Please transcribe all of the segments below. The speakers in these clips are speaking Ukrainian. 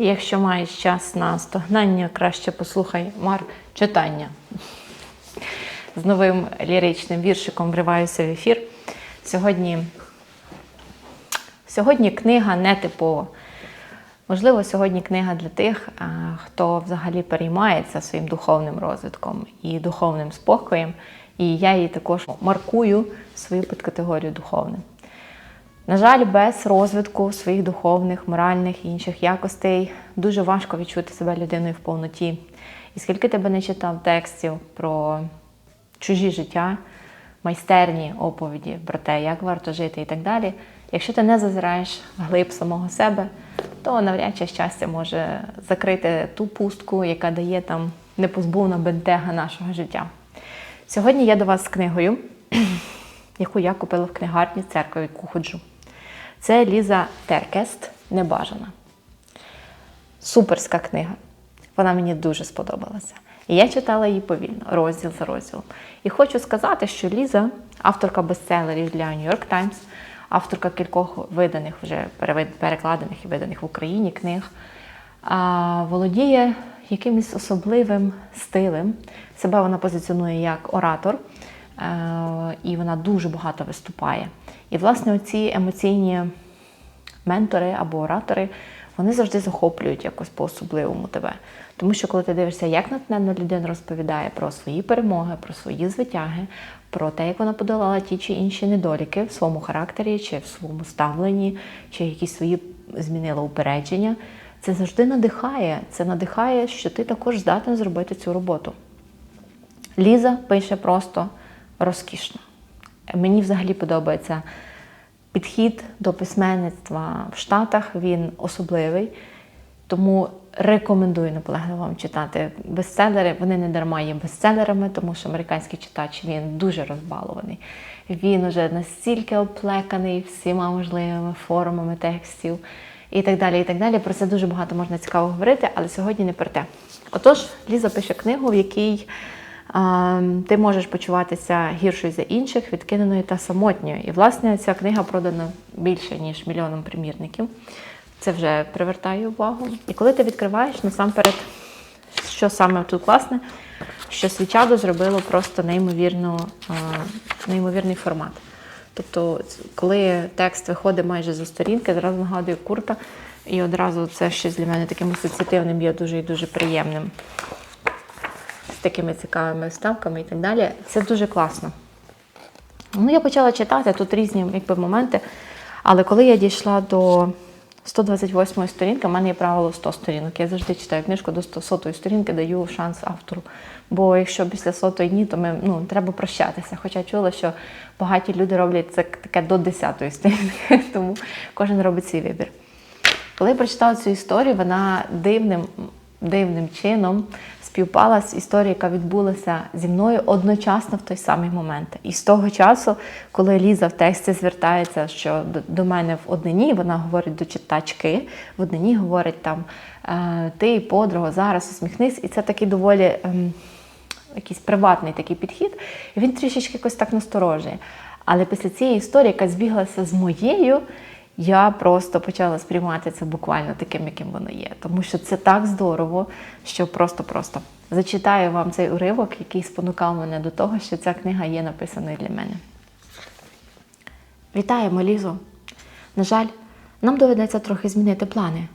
Якщо маєш час на стогнання, краще послухай мар читання. З новим ліричним віршиком вриваюся в ефір. Сьогодні, сьогодні книга нетипова. Можливо, сьогодні книга для тих, хто взагалі переймається своїм духовним розвитком і духовним спокоєм. І я її також маркую свою підкатегорію духовним. На жаль, без розвитку своїх духовних, моральних і інших якостей дуже важко відчути себе людиною в повноті. І скільки тебе не читав текстів про чужі життя, майстерні оповіді про те, як варто жити і так далі, якщо ти не зазираєш вглиб самого себе, то навряд чи щастя може закрити ту пустку, яка дає там непозбувна бентега нашого життя. Сьогодні я до вас з книгою, яку я купила в книгарні церкви, яку ходжу. Це Ліза Теркест Небажана. Суперська книга. Вона мені дуже сподобалася. І я читала її повільно, розділ за розділом. І хочу сказати, що Ліза, авторка бестселерів для New York Times, авторка кількох виданих, вже перекладених і виданих в Україні книг, володіє якимось особливим стилем. Себе вона позиціонує як оратор, е, і вона дуже багато виступає. І, власне, оці емоційні ментори або оратори, вони завжди захоплюють якось по-особливому тебе. Тому що коли ти дивишся, як натхненно людина розповідає про свої перемоги, про свої звитяги, про те, як вона подолала ті чи інші недоліки в своєму характері, чи в своєму ставленні, чи якісь свої змінила упередження, це завжди надихає. Це надихає, що ти також здатен зробити цю роботу. Ліза пише просто розкішно. Мені взагалі подобається підхід до письменництва в Штатах, він особливий. Тому рекомендую наполегливо вам читати бестселери. Вони не дарма є бестселерами, тому що американський читач він дуже розбалований. Він уже настільки оплеканий всіма можливими формами текстів і так далі. і так далі. Про це дуже багато можна цікаво говорити, але сьогодні не про те. Отож, Ліза пише книгу, в якій ти можеш почуватися гіршою за інших, відкиненою та самотньою. І, власне, ця книга продана більше, ніж мільйоном примірників. Це вже привертає увагу. І коли ти відкриваєш, насамперед, що саме тут класне, що свічадо зробило просто неймовірно, неймовірний формат. Тобто, коли текст виходить майже за сторінки, зразу нагадує курта, і одразу це щось для мене таким асоціативним є дуже і дуже приємним. З такими цікавими вставками і так далі. Це дуже класно. Ну, Я почала читати тут різні якби, моменти, але коли я дійшла до 128 сторінки, в мене є правило 100 сторінок. Я завжди читаю книжку до 100 сторінки, даю шанс автору. Бо якщо після сотої дні, то ми ну, треба прощатися. Хоча чула, що багаті люди роблять це таке до 10 сторінки, тому кожен робить свій вибір. Коли я прочитала цю історію, вона дивним, дивним чином співпала з історією, яка відбулася зі мною одночасно в той самий момент. І з того часу, коли Ліза в тексті звертається, що до, мене в однині, вона говорить до читачки, в однині говорить там «Е, ти, подруга, зараз усміхнись, і це такий доволі ем, якийсь приватний такий підхід. Він трішечки якось так насторожує. Але після цієї історії, яка збіглася з моєю, я просто почала сприймати це буквально таким, яким воно є. Тому що це так здорово, що просто-просто зачитаю вам цей уривок, який спонукав мене до того, що ця книга є написаною для мене. Вітаємо, Лізо! На жаль, нам доведеться трохи змінити плани.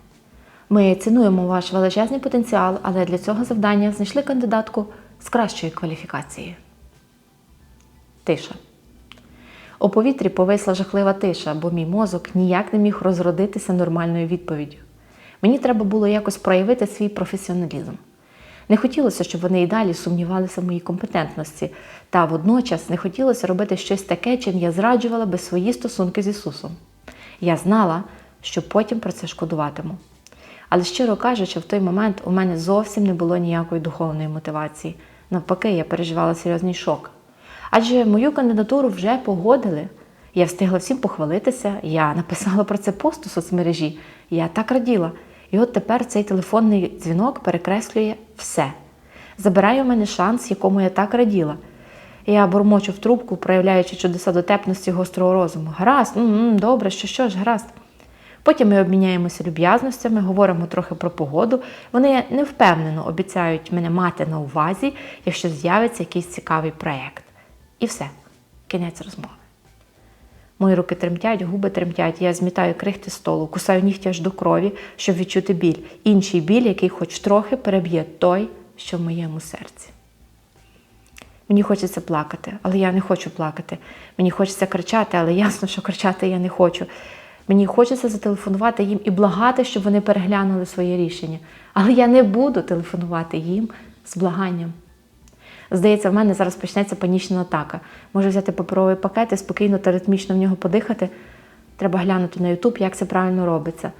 Ми цінуємо ваш величезний потенціал, але для цього завдання знайшли кандидатку з кращої кваліфікації. Тиша. У повітрі повисла жахлива тиша, бо мій мозок ніяк не міг розродитися нормальною відповіддю. Мені треба було якось проявити свій професіоналізм. Не хотілося, щоб вони і далі сумнівалися в моїй компетентності, та водночас не хотілося робити щось таке, чим я зраджувала би свої стосунки з Ісусом. Я знала, що потім про це шкодуватиму. Але, щиро кажучи, в той момент у мене зовсім не було ніякої духовної мотивації. Навпаки, я переживала серйозний шок. Адже мою кандидатуру вже погодили. Я встигла всім похвалитися, я написала про це пост у соцмережі. Я так раділа. І от тепер цей телефонний дзвінок перекреслює все. Забирає у мене шанс, якому я так раділа. Я бурмочу в трубку, проявляючи чудеса дотепності гострого розуму. Гаразд, добре, що що ж, гаразд. Потім ми обміняємося люб'язностями, говоримо трохи про погоду. Вони невпевнено обіцяють мене мати на увазі, якщо з'явиться якийсь цікавий проєкт. І все, кінець розмови. Мої руки тремтять, губи тремтять, я змітаю крихти столу, кусаю нігті аж до крові, щоб відчути біль. Інший біль, який хоч трохи переб'є той, що в моєму серці. Мені хочеться плакати, але я не хочу плакати. Мені хочеться кричати, але ясно, що кричати я не хочу. Мені хочеться зателефонувати їм і благати, щоб вони переглянули своє рішення. Але я не буду телефонувати їм з благанням. Здається, в мене зараз почнеться панічна атака. Можу взяти паперовий пакет і спокійно та ритмічно в нього подихати. Треба глянути на Ютуб, як це правильно робиться.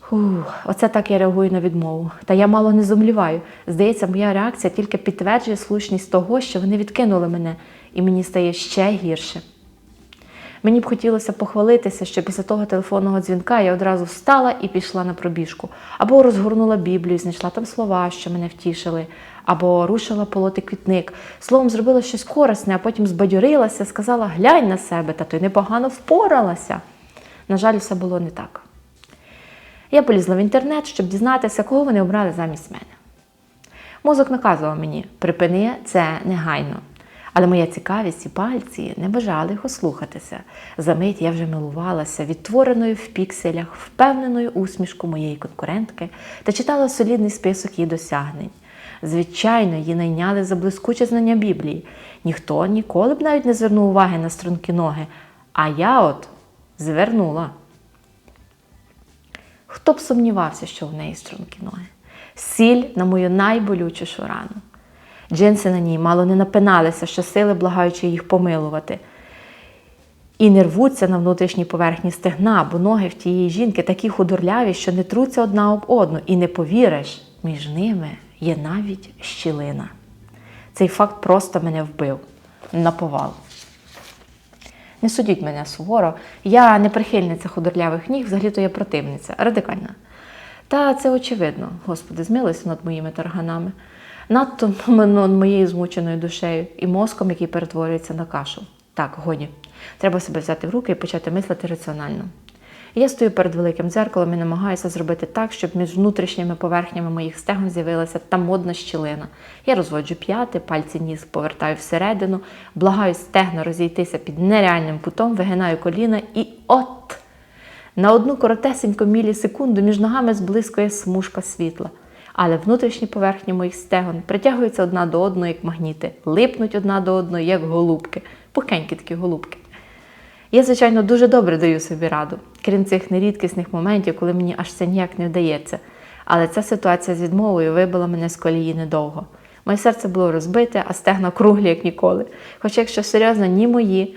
Фух, оце так я реагую на відмову. Та я мало не зумліваю. Здається, моя реакція тільки підтверджує слушність того, що вони відкинули мене, і мені стає ще гірше. Мені б хотілося похвалитися, що після того телефонного дзвінка я одразу встала і пішла на пробіжку, або розгорнула Біблію, знайшла там слова, що мене втішили, або рушила полоти квітник. Словом, зробила щось корисне, а потім збадьорилася, сказала: глянь на себе, та ти непогано впоралася. На жаль, все було не так. Я полізла в інтернет, щоб дізнатися, кого вони обрали замість мене. Мозок наказував мені, припини це негайно. Але моя цікавість і пальці не бажали їх ослухатися. Замить я вже милувалася відтвореною в пікселях, впевненою усмішку моєї конкурентки та читала солідний список її досягнень. Звичайно, її найняли за блискуче знання Біблії. Ніхто ніколи б навіть не звернув уваги на струнки ноги. А я от звернула. Хто б сумнівався, що в неї струнки ноги? Сіль на мою найболючішу рану. Джинси на ній мало не напиналися, що сили благаючи їх помилувати. І не рвуться на внутрішній поверхні стегна, бо ноги в тієї жінки такі худорляві, що не труться одна об одну, і не повіриш, між ними є навіть щілина. Цей факт просто мене вбив на повал. Не судіть мене суворо, я не прихильниця худорлявих ніг, взагалі-то я противниця, радикальна. Та це очевидно, Господи, змилися над моїми тарганами, надто над моєю змученою душею і мозком, який перетворюється на кашу. Так, годі. Треба себе взяти в руки і почати мислити раціонально. Я стою перед великим дзеркалом і намагаюся зробити так, щоб між внутрішніми поверхнями моїх стегон з'явилася та модна щілина. Я розводжу п'яти, пальці ніс повертаю всередину, благаю стегна розійтися під нереальним кутом, вигинаю коліна і от! На одну коротесеньку мілісекунду між ногами зблискує смужка світла. Але внутрішні поверхні моїх стегон притягуються одна до одної, як магніти, липнуть одна до одної, як голубки, пухенькі такі голубки. Я, звичайно, дуже добре даю собі раду, крім цих нерідкісних моментів, коли мені аж це ніяк не вдається. Але ця ситуація з відмовою вибила мене з колії недовго. Моє серце було розбите, а стегна круглі, як ніколи. Хоча, якщо серйозно, ні мої,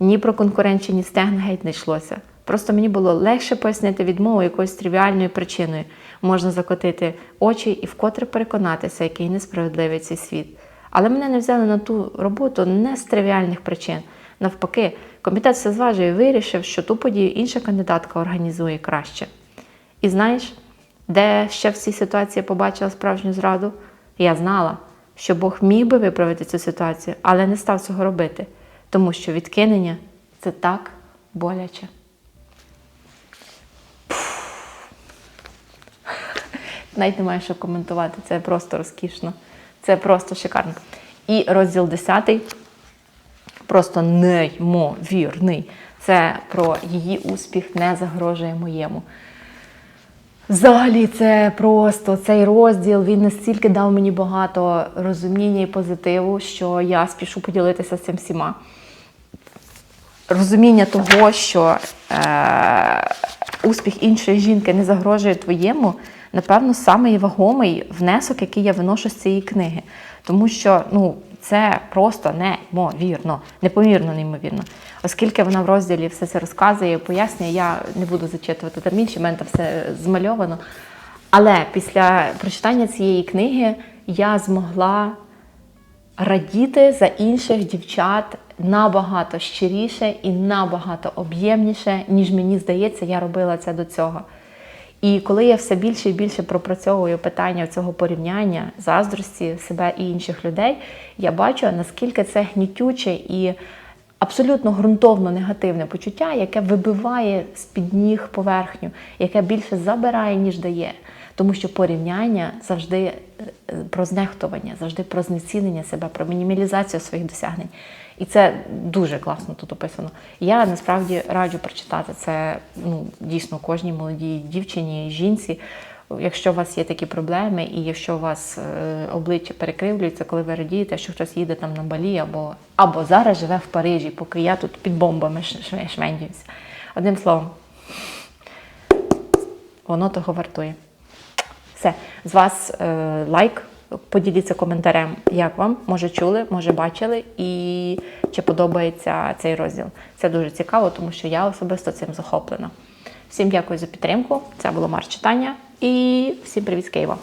ні про конкуренчені стегна геть не йшлося. Просто мені було легше пояснити відмову якоюсь тривіальною причиною. Можна закотити очі і вкотре переконатися, який несправедливий цей світ. Але мене не взяли на ту роботу не з тривіальних причин. Навпаки, комітет все зважив і вирішив, що ту подію інша кандидатка організує краще. І знаєш, де ще в цій ситуації побачила справжню зраду? Я знала, що Бог міг би виправити цю ситуацію, але не став цього робити, тому що відкинення це так боляче. Навіть немає що коментувати, це просто розкішно, це просто шикарно. І розділ 10 просто неймовірний. Це про її успіх не загрожує моєму. Взагалі, це просто цей розділ він настільки дав мені багато розуміння і позитиву, що я спішу поділитися цим всіма. Розуміння того, що е, успіх іншої жінки не загрожує твоєму, напевно, самий вагомий внесок, який я виношу з цієї книги. Тому що ну, це просто неймовірно, непомірно неймовірно. Оскільки вона в розділі все це розказує, пояснює, я не буду зачитувати там інші, в мене там все змальовано. Але після прочитання цієї книги я змогла радіти за інших дівчат набагато щиріше і набагато об'ємніше, ніж мені здається, я робила це до цього. І коли я все більше і більше пропрацьовую питання цього порівняння, заздрості себе і інших людей, я бачу, наскільки це гнітюче і абсолютно ґрунтовно негативне почуття, яке вибиває з-під ніг поверхню, яке більше забирає, ніж дає. Тому що порівняння завжди е, е, про знехтування, завжди про знецінення себе, про мінімалізацію своїх досягнень. І це дуже класно тут описано. Я насправді раджу прочитати це ну, дійсно кожній молодій дівчині, жінці. Якщо у вас є такі проблеми, і якщо у вас е, обличчя перекривлюється, коли ви радієте, що хтось їде там на Балі або, або зараз живе в Парижі, поки я тут під бомбами ш- ш- Одним словом, воно того вартує. Все, з вас е, лайк, поділіться коментарем, як вам, може чули, може бачили, і чи подобається цей розділ. Це дуже цікаво, тому що я особисто цим захоплена. Всім дякую за підтримку. Це було Марш читання і всім привіт з Києва.